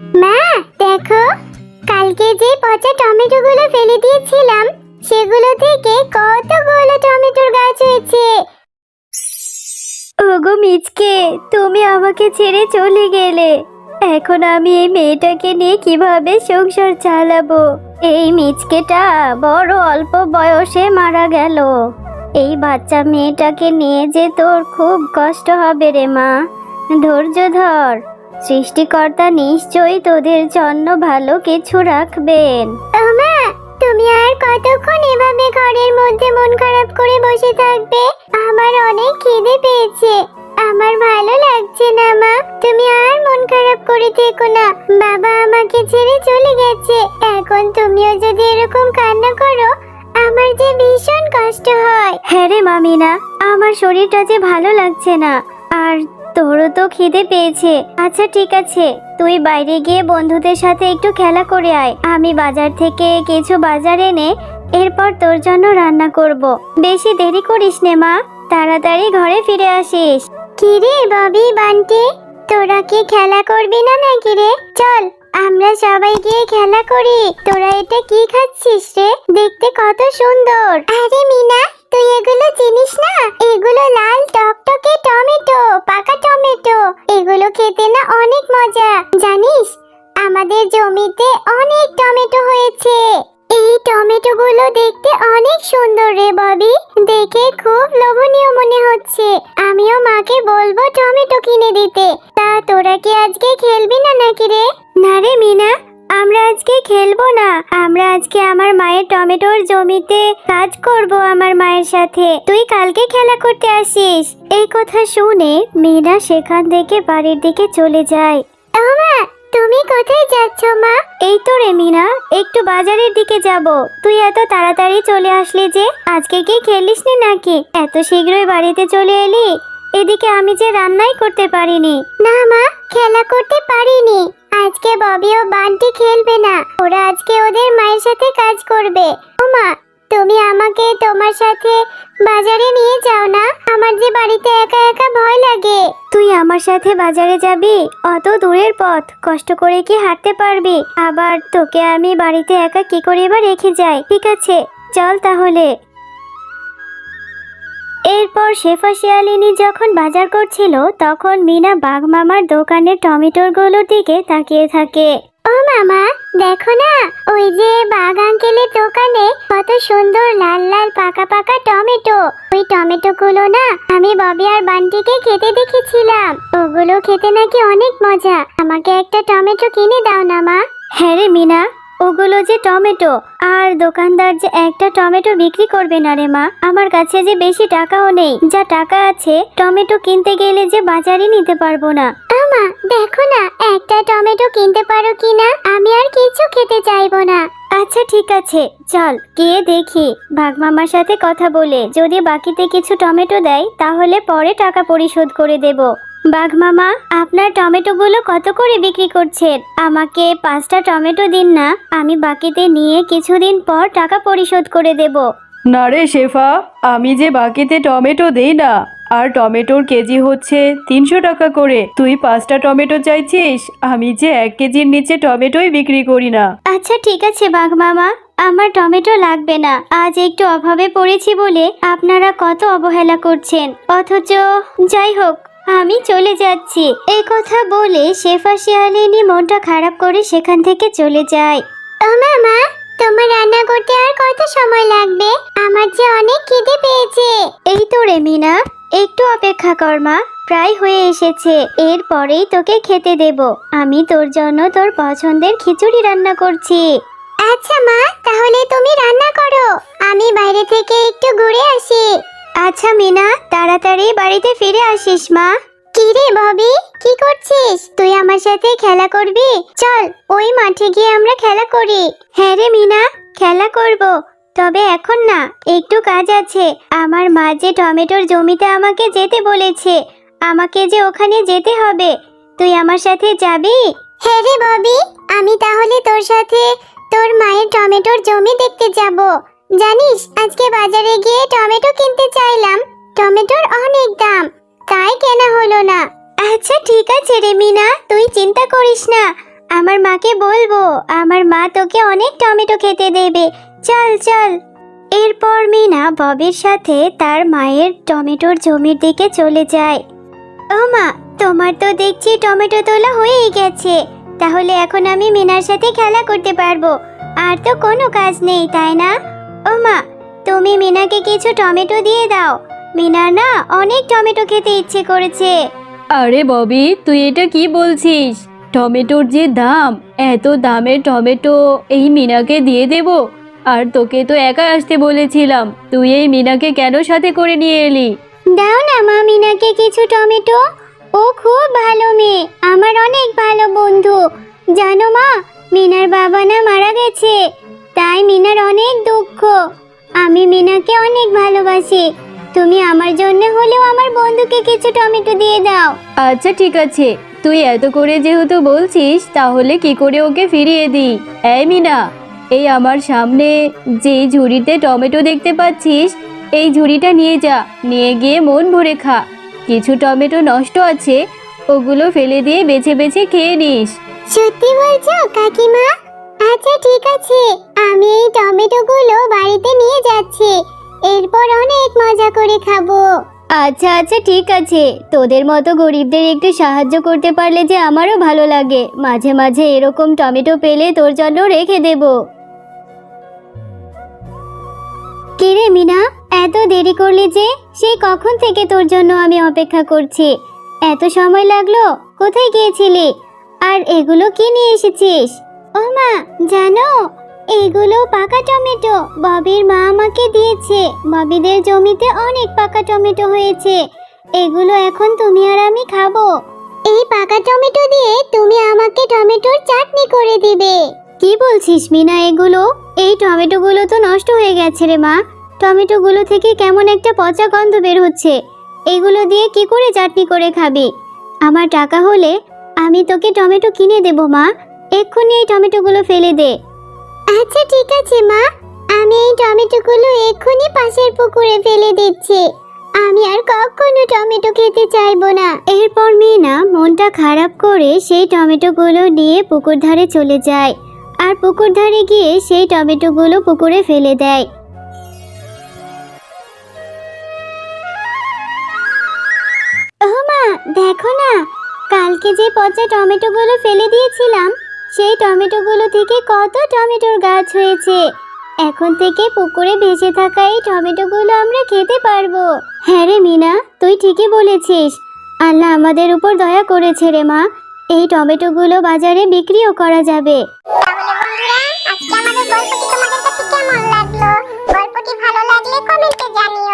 মা, দেখো, কালকে যে পচা টমেটোগুলো ফেলে দিয়েছিলাম, সেগুলো থেকে কতগুলো টমেটোর গাছ হয়েছে। ওগো মিচকে, তুমি আমাকে ছেড়ে চলে গেলে। এখন আমি এই মেয়েটাকে নিয়ে কীভাবে সংসার চালাবো? এই মিচকেটা বড় অল্প বয়সে মারা গেল। এই বাচ্চা মেয়েটাকে নিয়ে যে তোর খুব কষ্ট হবে রে মা। ধৈর্য ধর। সৃষ্টিকর্তা নিশ্চয়ই তোদের জন্য ভালো কিছু রাখবেন। মা তুমি আর কতক্ষণ এভাবে ঘরের মধ্যে মন খারাপ করে বসে থাকবে? আমার অনেক খিদে পেয়েছে। আমার ভালো লাগছে না মা। তুমি আর মন খারাপ করে থেকো না। বাবা আমাকে ছেড়ে চলে গেছে। এখন তুমিও যদি এরকম কান্না করো আমার যে ভীষণ কষ্ট হয়। হ্যাঁ রে মামিনা আমার শরীরটা যে ভালো লাগছে না। আর তোরও তো খিদে পেয়েছে। আচ্ছা ঠিক আছে। তুই বাইরে গিয়ে বন্ধুদের সাথে একটু খেলা করে আয়। আমি বাজার থেকে কিছু বাজার এনে এরপর তোর জন্য রান্না করব। বেশি দেরি করিস নে, মা। তাড়াতাড়ি ঘরে ফিরে আসিস। কি রে ববি, বান্টি? তোরা কি খেলা করবি না নাকি রে? চল, আমরা সবাই গিয়ে খেলা করি। তোরা এটা কি খাচ্ছিস রে? দেখতে কত সুন্দর। আরে, মিনা তুই এগুলো চিনিস না? এগুলো লাল টকটকে টমেটো, পাকা টমেটো। এগুলো খেতে না অনেক মজা। জানিস, আমাদের জমিতে অনেক টমেটো হয়েছে। এই টমেটো গুলো দেখতে অনেক সুন্দর রে ববি। দেখে খুব লোভনীয় মনে হচ্ছে। আমিও মাকে বলব টমেটো কিনে দিতে। তা তোরা কি আজকে খেলবি না আমরা আজকে আমার মায়ের টমেটোর জমিতে কাজ করব আমার মায়ের সাথে। তুই কালকে খেলা করতে আসিস। এই কথা শুনে মিনা সেখান থেকে বাড়ির দিকে চলে যায়। মা, তুমি কোথায় যাচ্ছ মা? এই তো রে মিনা, একটু বাজারের দিকে যাব। তুই এত তাড়াতাড়ি চলে আসলি যে, আজকে কি খেলিস নি নাকি? এত শীঘ্রই বাড়িতে চলে এলি, এদিকে আমি যে রান্নাই করতে পারিনি। না মা, খেলা করতে পারিনি। আজকে ববি ও বান্টি খেলবে না। ওরা আজকে ওদের মায়ের সাথে কাজ করবে। ও মা, তুমি আমাকে তোমার সাথে বাজারে নিয়ে যাও না? আমার যে বাড়িতে একা একা ভয় লাগে। তুই আমার সাথে বাজারে যাবি? অত দূরের পথ, কষ্ট করে কি হাঁটতে পারবি? আবার তোকে আমি বাড়িতে একা কি করে এবার রেখে যাই? ঠিক আছে, চল তাহলে। এরপর শেফা শিয়ালিনী যখন বাজার করছিল তখন মিনা বাঘ মামার দোকানের টমেটোরগুলোর দিকে তাকিয়ে থাকে। ও মামা দেখো না ওই যে বাঘ আঙ্কেলের দোকানে কত সুন্দর লাল লাল পাকা পাকা টমেটো। ওই টমেটো গুলো না আমি ববি আর বান্টিকে খেতে দেখেছিলাম। ওগুলো খেতে নাকি অনেক মজা। আমাকে একটা টমেটো কিনে দাও না মা। হ্যাঁ রে মিনা ওগুলো যে টমেটো আর দোকানদার যে একটা টমেটো বিক্রি করবে না রে মা আমার কাছে যে বেশি টাকাও নেই যা টাকা আছে টমেটো কিনতে গেলে যে বাজারে নিতে পারব না। আমা দেখো না একটা টমেটো কিনতে পারো কিনা আমি আর কিছু খেতে চাইব না। আচ্ছা ঠিক আছে চল গিয়ে দেখি। বাঘ মামার সাথে কথা বলে যদি বাকিতে কিছু টমেটো দেয় তাহলে পরে টাকা পরিশোধ করে দেব। বাঘ মামা আপনার টমেটোগুলো কত করে বিক্রি করছেন? আমাকে পাঁচটা টমেটো দিন না আমি বাকিতে নিয়ে কিছুদিন পর টাকা পরিশোধ করে দেব। না রে শেফা আমি যে বাকিতে টমেটো দেই না আর টমেটোর কেজি হচ্ছে তিনশো টাকা করে। তুই পাঁচটা টমেটো চাইছিস আমি যে এক কেজির নিচে টমেটোই বিক্রি করি না। আচ্ছা ঠিক আছে বাঘ মামা আমার টমেটো লাগবে না। আজ একটু অভাবে পড়েছি বলে আপনারা কত অবহেলা করছেন। অথচ যাই হোক আমি চলে যাচ্ছি। এই কথা বলে শেফা শিয়ালিনী মনটা খারাপ করে সেখান থেকে চলে যায়। ও মামা তোমার রান্না করতে আর কত সময় লাগবে? আমার যে অনেক খিদে পেয়েছে। এই তো রে মিনা একটু অপেক্ষা কর মা প্রায় হয়ে এসেছে। এরপরেই তোকে খেতে দেব। আমি তোর জন্য তোর পছন্দের খিচুড়ি রান্না করছি। আচ্ছা মা তাহলে তুমি রান্না করো। আমি বাইরে থেকে একটু ঘুরে আসি। আচ্ছা মিনা তাড়াতাড়ি বাড়িতে ফিরে আসিস মা। কি রে ববি? কি করছিস? তুই আমার সাথে খেলা করবি? চল ওই মাঠে গিয়ে আমরা খেলা করি। হ্যাঁ রে মিনা খেলা করব। তবে এখন না একটু কাজ আছে। আমার মা যে টমেটোর জমিতে আমাকে যেতে বলেছে আমাকে যে ওখানে যেতে হবে। তুই আমার সাথে যাবি? হ্যাঁ রে ববি আমি তাহলে তোর সাথে তোর মায়ের টমেটোর জমি দেখতে যাব। জানিস আজকে বাজারে গিয়ে টমেটো কিনতে টমেটোর অনেক দাম। তাই কেনা হলো না। আচ্ছা ঠিক আছে রে মিনা, তুই চিন্তা করিস না। আমার মাকে বলব, আমার মা তোকে অনেক টমেটো খেতে দেবে। চল চল। এরপর মিনা ববির সাথে তার মায়ের টমেটোর জমির দিকে চলে যায়। ও মা, তোমার তো দেখছি টমেটো তোলা হয়েই গেছে। তাহলে এখন আমি মিনার সাথে খেলা করতে পারব। আর তো কোনো কাজ নেই, তাই না? ও মা, তুমি মিনাকে কিছু টমেটো দিয়ে দাও। মিনার না অনেক টমেটো খেতে ইচ্ছে করেছে। আরে ববি তুই এটা কি বলছিস? টমেটোর যে দাম এত দামের টমেটো এই মিনাকে দিয়ে দেব? আর তোকে তো একা আসতে বলেছিলাম তুই এই মিনাকে কেন সাথে করে নিয়ে এলি? দাও না মা মিনাকে কিছু টমেটো। ও খুব ভালো মেয়ে আমার অনেক ভালো বন্ধু। জানো মা মিনার বাবা না মারা গেছে তাই মিনার অনেক দুঃখ। আমি মিনাকে অনেক ভালোবাসি তুমি আমার জন্য হলেও আমার বন্ধুকে কিছু টমেটো দিয়ে দাও। আচ্ছা ঠিক আছে। তুই এত করে যেহেতু বলছিস তাহলে কি করে ওকে ফিরিয়ে দিই? এই মিনা এই আমার সামনে যে ঝুড়িতে টমেটো দেখতে পাচ্ছিস এই ঝুড়িটা নিয়ে যা। নিয়ে গিয়ে মন ভরে খা। কিছু টমেটো নষ্ট আছে ওগুলো ফেলে দিয়ে বেছে বেছে খেয়ে নিস। সত্যি বলছো কাকিমা? আচ্ছা ঠিক আছে। আমি এই টমেটোগুলো বাড়িতে নিয়ে যাচ্ছি। এরপর অনেক মজা করে খাব। আচ্ছা আচ্ছা ঠিক আছে। তোদের মতো গরিবদের একটু সাহায্য করতে পারলে যে আমারও ভালো লাগে। মাঝে মাঝে এরকম টমেটো পেলে তোর জন্য রেখে দেব। কিরে মিনা এত দেরি করলি যে? সেই কখন থেকে তোর জন্য আমি অপেক্ষা করছি? এত সময় লাগল কোথায় গিয়েছিলি? আর এগুলো কি নিয়ে এসেছিস? ও মা জানো এগুলো পাকা টমেটো। ববির মা আমাকে দিয়েছে। ববিদের জমিতে অনেক পাকা টমেটো হয়েছে। এগুলো এখন তুমি আর আমি খাব। এই পাকা টমেটো দিয়ে তুমি আমাকে টমেটোর চাটনি করে দিবে। কি বলছিস মিনা এগুলো? এই টমেটোগুলো তো নষ্ট হয়ে গেছে রে মা। টমেটোগুলো থেকে কেমন একটা পচা গন্ধ বের হচ্ছে। এগুলো দিয়ে কি করে চাটনি করে খাবি? আমার টাকা হলে আমি তোকে টমেটো কিনে দেব মা। এক্ষুনি এই টমেটোগুলো ফেলে দে। আচ্ছা ঠিক আছে, মা। আমি এই টমেটোগুলো এক্ষুনি পাশের পুকুরে ফেলে দিচ্ছি। আমি আর কখনো টমেটো খেতে চাইব না। এরপর মিনা মনটা খারাপ করে সেই টমেটোগুলো নিয়ে পুকুর ধারে চলে যায়। আর পুকুর ধারে গিয়ে সেই টমেটোগুলো পুকুরে ফেলে দেয়। দেখো না, কালকে যে পচা টমেটোগুলো ফেলে দিয়েছিলাম সেই টমেটোগুলো থেকে কত টমেটোর গাছ হয়েছে। এখন থেকে পুকুরে ভেসে থাকা এই টমেটোগুলো আমরা খেতে পারব। হ্যাঁ রে মিনা, তুই ঠিকই বলেছিস। আল্লাহ আমাদের উপর দয়া করেছে রে মা। এই টমেটোগুলো বাজারে বিক্রিও করা যাবে। আমাদের গল্পটি তোমাদের কাছে কেমন লাগল? গল্পটি ভালো লাগলে কমেন্টে জানিও।